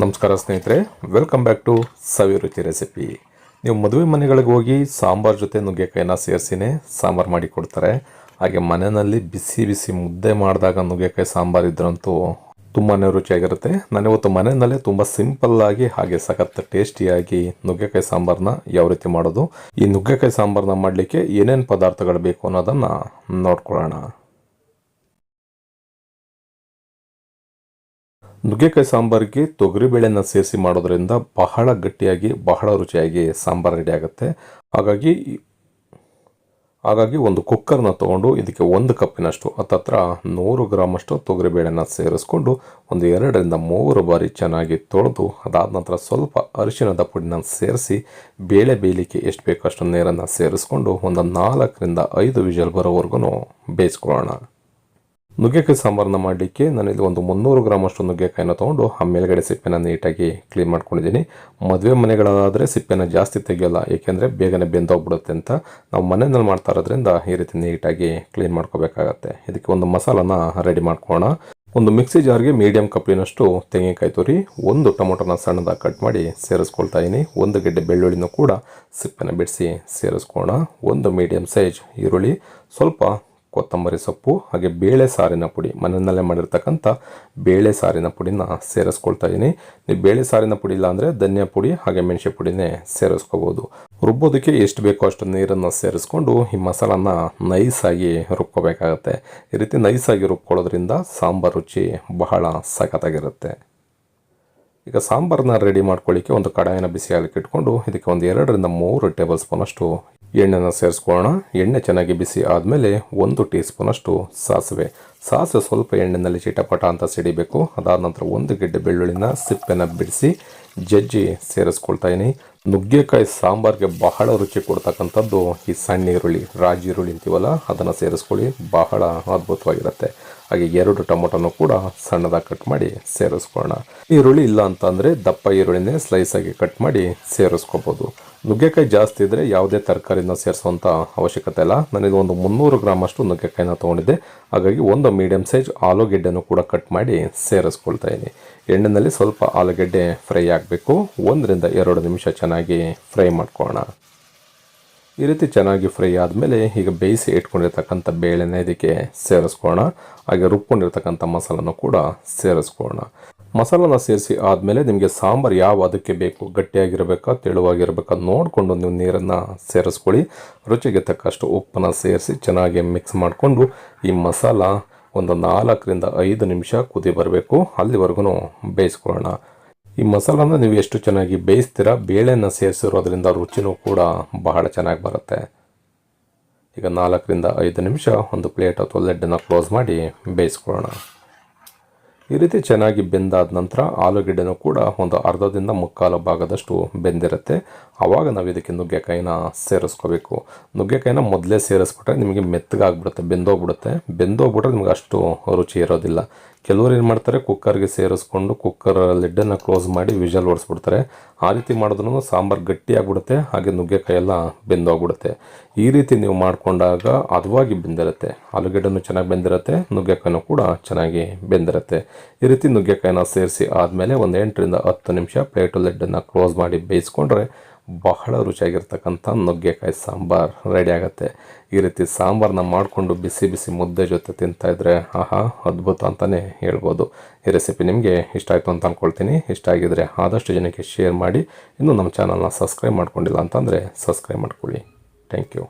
ನಮಸ್ಕಾರ ಸ್ನೇಹಿತರೆ welcome back to ಸವಿ ರುಚಿ ರೆಸಿಪಿ ನೀವು ಮದುವೆ ಮನೆಗಳಿಗೆ ಹೋಗಿ ಸಾಂಬಾರ್ ಜೊತೆ ನುಗ್ಗೆಕಾಯಿನ ಸೇರಿಸಿನೇ ಸಾಂಬಾರು ಮಾಡಿ ಕೊಡ್ತಾರೆ. ಹಾಗೆ ಮನೆಯಲ್ಲಿ ಬಿಸಿ ಬಿಸಿ ಮುದ್ದೆ ಮಾಡಿದಾಗ ನುಗ್ಗೆಕಾಯಿ ಸಾಂಬಾರು ಇದ್ರಂತೂ ತುಂಬಾ ರುಚಿಯಾಗಿರುತ್ತೆ. ನಾನಿವತ್ತು ಮನೆಯಲ್ಲೇ ತುಂಬ ಸಿಂಪಲ್ ಆಗಿ ಹಾಗೆ ಸಖತ್ ಟೇಸ್ಟಿಯಾಗಿ ನುಗ್ಗೆಕಾಯಿ ಸಾಂಬಾರನ್ನ ಯಾವ ರೀತಿ ಮಾಡೋದು, ಈ ನುಗ್ಗೆಕಾಯಿ ಸಾಂಬಾರನ್ನ ಮಾಡಲಿಕ್ಕೆ ಏನೇನು ಪದಾರ್ಥಗಳು ಬೇಕು ಅನ್ನೋದನ್ನು ನೋಡ್ಕೊಳ್ಳೋಣ. ನುಗ್ಗೆಕಾಯಿ ಸಾಂಬಾರಿಗೆ ತೊಗರಿಬೇಳೆನ ಸೇರಿಸಿ ಮಾಡೋದ್ರಿಂದ ಬಹಳ ಗಟ್ಟಿಯಾಗಿ, ಬಹಳ ರುಚಿಯಾಗಿ ಸಾಂಬಾರು ರೆಡಿ ಆಗುತ್ತೆ. ಹಾಗಾಗಿ ಹಾಗಾಗಿ ಒಂದು ಕುಕ್ಕರ್ನ ತೊಗೊಂಡು ಇದಕ್ಕೆ ಒಂದು ಕಪ್ಪಿನಷ್ಟು, ಹತ್ತತ್ರ ನೂರು ಗ್ರಾಮಷ್ಟು ತೊಗರಿಬೇಳೆನ ಸೇರಿಸ್ಕೊಂಡು ಒಂದು ಎರಡರಿಂದ ಮೂರು ಬಾರಿ ಚೆನ್ನಾಗಿ ತೊಳೆದು, ಅದಾದ ನಂತರ ಸ್ವಲ್ಪ ಅರಿಶಿಣದ ಪುಡಿನ ಸೇರಿಸಿ, ಬೇಳೆ ಬೇಯಲಿಕ್ಕೆ ಎಷ್ಟು ಬೇಕೋ ಅಷ್ಟು ನೀರನ್ನು ಸೇರಿಸ್ಕೊಂಡು ಒಂದು ನಾಲ್ಕರಿಂದ ಐದು ವಿಜಲ್ ಬರೋವರೆಗೂ ಬೇಯಿಸ್ಕೊಳ್ಳೋಣ. ನುಗ್ಗೆಕಾಯಿ ಸಾಂಬಾರನ್ನ ಮಾಡಲಿಕ್ಕೆ ನಾನಿಲ್ಲಿ ಒಂದು ಮುನ್ನೂರು ಗ್ರಾಮಷ್ಟು ನುಗ್ಗೆಕಾಯಿನ ತೊಗೊಂಡು ಆ ಮೇಲ್ಗಡೆ ಸಿಪ್ಪೆನ ನೀಟಾಗಿ ಕ್ಲೀನ್ ಮಾಡ್ಕೊಂಡಿದ್ದೀನಿ. ಮದುವೆ ಮನೆಗಳಾದರೆ ಸಿಪ್ಪೆನ ಜಾಸ್ತಿ ತೆಗಿಯೋಲ್ಲ, ಏಕೆಂದರೆ ಬೇಗನೆ ಬೆಂದೋಗ್ಬಿಡುತ್ತೆ ಅಂತ ನಾವು ಮನೆಯಲ್ಲಿ ಮಾಡ್ತಾ ಇರೋದ್ರಿಂದ ಈ ರೀತಿ ನೀಟಾಗಿ ಕ್ಲೀನ್ ಮಾಡ್ಕೋಬೇಕಾಗತ್ತೆ. ಇದಕ್ಕೆ ಒಂದು ಮಸಾಲನ ರೆಡಿ ಮಾಡ್ಕೋಣ ಒಂದು ಮಿಕ್ಸಿ ಜಾರ್ಗೆ ಮೀಡಿಯಂ ಕಪ್ಪಿನಷ್ಟು ತೆಂಗಿನಕಾಯಿ ತುರಿ, ಒಂದು ಟೊಮೊಟೊನ ಸಣ್ಣದಾಗಿ ಕಟ್ ಮಾಡಿ ಸೇರಿಸ್ಕೊಳ್ತಾ ಇದ್ದೀನಿ. ಒಂದು ಗೆಡ್ಡೆ ಬೆಳ್ಳುಳ್ಳಿನೂ ಕೂಡ ಸಿಪ್ಪೆನ ಬಿಡಿಸಿ ಸೇರಿಸ್ಕೋಣ ಒಂದು ಮೀಡಿಯಂ ಸೈಜ್ ಈರುಳ್ಳಿ, ಸ್ವಲ್ಪ ಕೊತ್ತಂಬರಿ ಸೊಪ್ಪು, ಹಾಗೆ ಬೇಳೆ ಸಾರಿನ ಪುಡಿ. ಮನೆಯಲ್ಲೇ ಮಾಡಿರ್ತಕ್ಕಂಥ ಬೇಳೆ ಸಾರಿನ ಪುಡಿನ ಸೇರಿಸ್ಕೊಳ್ತಾ ಇದ್ದೀನಿ ನೀವು ಬೇಳೆ ಸಾರಿನ ಪುಡಿ ಇಲ್ಲ ಅಂದರೆ ಧನಿಯಾ ಪುಡಿ, ಹಾಗೆ ಮೆಣಸಿನ ಪುಡಿನೇ ಸೇರಿಸ್ಕೋಬೋದು. ರುಬ್ಬೋದಕ್ಕೆ ಎಷ್ಟು ಬೇಕೋ ಅಷ್ಟು ನೀರನ್ನು ಸೇರಿಸ್ಕೊಂಡು ಈ ಮಸಾಲನ ನೈಸಾಗಿ ರುಬ್ಕೋಬೇಕಾಗತ್ತೆ. ಈ ರೀತಿ ನೈಸಾಗಿ ರುಬ್ಕೊಳ್ಳೋದ್ರಿಂದ ಸಾಂಬಾರು ರುಚಿ ಬಹಳ ಸಖತ್ತಾಗಿರುತ್ತೆ. ಈಗ ಸಾಂಬಾರನ್ನ ರೆಡಿ ಮಾಡ್ಕೊಳ್ಳಿಕ್ಕೆ ಒಂದು ಕಡಾಯಿನ ಬಿಸಿ ಆಗಲಿಕ್ಕೆ ಇಟ್ಕೊಂಡು ಇದಕ್ಕೆ ಒಂದು ಎರಡರಿಂದ ಮೂರು ಟೇಬಲ್ ಸ್ಪೂನಷ್ಟು ಎಣ್ಣೆನ ಸೇರಿಸ್ಕೊಳ್ಳೋಣ. ಎಣ್ಣೆ ಚೆನ್ನಾಗಿ ಬಿಸಿ ಆದಮೇಲೆ ಒಂದು ಟೀ ಸ್ಪೂನಷ್ಟು ಸಾಸಿವೆ. ಸಾಸಿವೆ ಸ್ವಲ್ಪ ಎಣ್ಣೆನಲ್ಲಿ ಚಿಟಪಟ ಅಂತ ಸಿಡಿಬೇಕು. ಅದಾದ ನಂತರ ಒಂದು ಗೆಡ್ಡೆ ಬೆಳ್ಳುಳ್ಳಿನ ಸಿಪ್ಪೆನ ಬಿಡಿಸಿ ಜಜ್ಜಿ ಸೇರಿಸ್ಕೊಳ್ತಾ ಇದ್ದೀನಿ ನುಗ್ಗೆಕಾಯಿ ಸಾಂಬಾರ್ಗೆ ಬಹಳ ರುಚಿ ಕೊಡ್ತಕ್ಕಂಥದ್ದು ಈ ಸಣ್ಣ ಈರುಳ್ಳಿ ರಾಜಿ ಈರುಳ್ಳಿ ಅಂತೀವಲ್ಲ, ಅದನ್ನು ಸೇರಿಸ್ಕೊಳ್ಳಿ. ಬಹಳ ಅದ್ಭುತವಾಗಿರುತ್ತೆ. ಹಾಗೆ ಎರಡು ಟೊಮೊಟೊನು ಕೂಡ ಸಣ್ಣದಾಗಿ ಕಟ್ ಮಾಡಿ ಸೇರಿಸ್ಕೊಳ್ಳೋಣ. ಈರುಳ್ಳಿ ಇಲ್ಲ ಅಂತಂದರೆ ದಪ್ಪ ಈರುಳ್ಳಿನೇ ಸ್ಲೈಸ್ ಆಗಿ ಕಟ್ ಮಾಡಿ ಸೇರಿಸ್ಕೋಬೋದು. ನುಗ್ಗೆಕಾಯಿ ಜಾಸ್ತಿ ಇದ್ದರೆ ಯಾವುದೇ ತರಕಾರಿನ ಸೇರಿಸುವಂಥ ಅವಶ್ಯಕತೆ ಇಲ್ಲ. ನನಗೆ ಒಂದು ಮುನ್ನೂರು ಗ್ರಾಮ್ ಅಷ್ಟು ನುಗ್ಗೆಕಾಯಿನ ತೊಗೊಂಡಿದ್ದೆ. ಹಾಗಾಗಿ ಒಂದು ಮೀಡಿಯಮ್ ಸೈಜ್ ಆಲೂಗೆಡ್ಡೆನೂ ಕೂಡ ಕಟ್ ಮಾಡಿ ಸೇರಿಸ್ಕೊಳ್ತಾ ಇದ್ದೀನಿ. ಎಣ್ಣೆನಲ್ಲಿ ಸ್ವಲ್ಪ ಆಲೂಗೆಡ್ಡೆ ಫ್ರೈ ಆಗಬೇಕು. ಒಂದರಿಂದ ಎರಡು ನಿಮಿಷ ಚೆನ್ನಾಗಿ ಫ್ರೈ ಮಾಡ್ಕೊಳ್ಳೋಣ. ಈ ರೀತಿ ಚೆನ್ನಾಗಿ ಫ್ರೈ ಆದಮೇಲೆ ಈಗ ಬೇಯಿಸಿ ಇಟ್ಕೊಂಡಿರ್ತಕ್ಕಂಥ ಬೇಳೆನ ಇದಕ್ಕೆ ಸೇರಿಸ್ಕೊಳ್ಳೋಣ. ಹಾಗೆ ರುಬ್ಕೊಂಡಿರ್ತಕ್ಕಂಥ ಮಸಾಲನೂ ಕೂಡ ಸೇರಿಸ್ಕೊಳ್ಳೋಣ. ಮಸಾಲನ ಸೇರಿಸಿ ಆದಮೇಲೆ ನಿಮಗೆ ಸಾಂಬಾರು ಯಾವ ಅದಕ್ಕೆ ಬೇಕು, ಗಟ್ಟಿಯಾಗಿರಬೇಕಾ, ತೆಳುವಾಗಿರಬೇಕಾ ನೋಡಿಕೊಂಡು ನೀವು ನೀರನ್ನು ಸೇರಿಸ್ಕೊಳ್ಳಿ. ರುಚಿಗೆ ತಕ್ಕಷ್ಟು ಉಪ್ಪನ್ನು ಸೇರಿಸಿ ಚೆನ್ನಾಗಿ ಮಿಕ್ಸ್ ಮಾಡಿಕೊಂಡು ಈ ಮಸಾಲ ಒಂದು ನಾಲ್ಕರಿಂದ ಐದು ನಿಮಿಷ ಕುದಿ ಬರಬೇಕು. ಅಲ್ಲಿವರೆಗೂ ಬೇಯಿಸ್ಕೊಳ್ಳೋಣ. ಈ ಮಸಾಲನ ನೀವು ಎಷ್ಟು ಚೆನ್ನಾಗಿ ಬೇಯಿಸ್ತೀರಾ, ಬೇಳೆನ ಸೇರಿಸಿರೋದ್ರಿಂದ ರುಚಿನೂ ಕೂಡ ಬಹಳ ಚೆನ್ನಾಗಿ ಬರುತ್ತೆ. ಈಗ ನಾಲ್ಕರಿಂದ ಐದು ನಿಮಿಷ ಒಂದು ಪ್ಲೇಟ್ ಅಥವಾ ಲೆಡ್ಡನ್ನು ಕ್ಲೋಸ್ ಮಾಡಿ ಬೇಯಿಸ್ಕೊಳ್ಳೋಣ. ಈ ರೀತಿ ಚೆನ್ನಾಗಿ ಬೆಂದಾದ ನಂತರ ಆಲೂಗಡ್ಡೆನೂ ಕೂಡ ಒಂದು ಅರ್ಧದಿಂದ ಮುಕ್ಕಾಲು ಭಾಗದಷ್ಟು ಬೆಂದಿರುತ್ತೆ. ಆವಾಗ ನಾವು ಇದಕ್ಕೆ ನುಗ್ಗೆಕಾಯಿನ ಸೇರಿಸ್ಕೋಬೇಕು. ನುಗ್ಗೆಕಾಯಿನ ಮೊದಲೇ ಸೇರಿಸ್ಬಿಟ್ರೆ ನಿಮಗೆ ಮೆತ್ತಗಾಗ್ಬಿಡುತ್ತೆ, ಬೆಂದೋಗ್ಬಿಡುತ್ತೆ. ಬೆಂದೋಗ್ಬಿಟ್ರೆ ನಿಮ್ಗೆ ಅಷ್ಟು ರುಚಿ ಇರೋದಿಲ್ಲ. ಕೆಲವರು ಏನು ಮಾಡ್ತಾರೆ, ಕುಕ್ಕರ್ಗೆ ಸೇರಿಸ್ಕೊಂಡು ಕುಕ್ಕರ್ ಲಿಡ್ಡನ್ನು ಕ್ಲೋಸ್ ಮಾಡಿ ವಿಜಲ್ ಓಡಿಸ್ಬಿಡ್ತಾರೆ ಆ ರೀತಿ ಮಾಡಿದ್ರೂ ಸಾಂಬಾರು ಗಟ್ಟಿಯಾಗ್ಬಿಡುತ್ತೆ, ಹಾಗೆ ನುಗ್ಗೆಕಾಯಿ ಎಲ್ಲ ಬೆಂದೋಗ್ಬಿಡುತ್ತೆ. ಈ ರೀತಿ ನೀವು ಮಾಡಿಕೊಂಡಾಗ ಹದವಾಗಿ ಬೆಂದಿರುತ್ತೆ. ಆಲೂಗಡ್ಡೆನೂ ಚೆನ್ನಾಗಿ ಬೆಂದಿರುತ್ತೆ, ನುಗ್ಗೆಕಾಯಿನೂ ಕೂಡ ಚೆನ್ನಾಗಿ ಬೆಂದಿರುತ್ತೆ. ಈ ರೀತಿ ನುಗ್ಗೆಕಾಯಿನ ಸೇರಿಸಿ ಆದಮೇಲೆ ಒಂದು ಎಂಟರಿಂದ ಹತ್ತು ನಿಮಿಷ ಪ್ಲೇಟು ಲೆಡ್ಡನ್ನು ಕ್ಲೋಸ್ ಮಾಡಿ ಬೇಯಿಸ್ಕೊಂಡ್ರೆ ಬಹಳ ರುಚಿಯಾಗಿರ್ತಕ್ಕಂಥ ನುಗ್ಗೆಕಾಯಿ ಸಾಂಬಾರು ರೆಡಿ ಆಗುತ್ತೆ. ಈ ರೀತಿ ಸಾಂಬಾರನ್ನ ಮಾಡಿಕೊಂಡು ಬಿಸಿ ಬಿಸಿ ಮುದ್ದೆ ಜೊತೆ ತಿಂತಾಯಿದ್ರೆ ಆಹಾ, ಅದ್ಭುತ ಅಂತಲೇ ಹೇಳ್ಬೋದು. ಈ ರೆಸಿಪಿ ನಿಮಗೆ ಇಷ್ಟ ಆಯಿತು ಅಂತ ಅಂದ್ಕೊಳ್ತೀನಿ ಇಷ್ಟ ಆಗಿದರೆ ಆದಷ್ಟು ಜನಕ್ಕೆ ಶೇರ್ ಮಾಡಿ. ಇನ್ನೂ ನಮ್ಮ ಚಾನಲ್ನ ಸಬ್ಸ್ಕ್ರೈಬ್ ಮಾಡ್ಕೊಂಡಿಲ್ಲ ಅಂತಂದರೆ ಸಬ್ಸ್ಕ್ರೈಬ್ ಮಾಡ್ಕೊಳ್ಳಿ. Thank you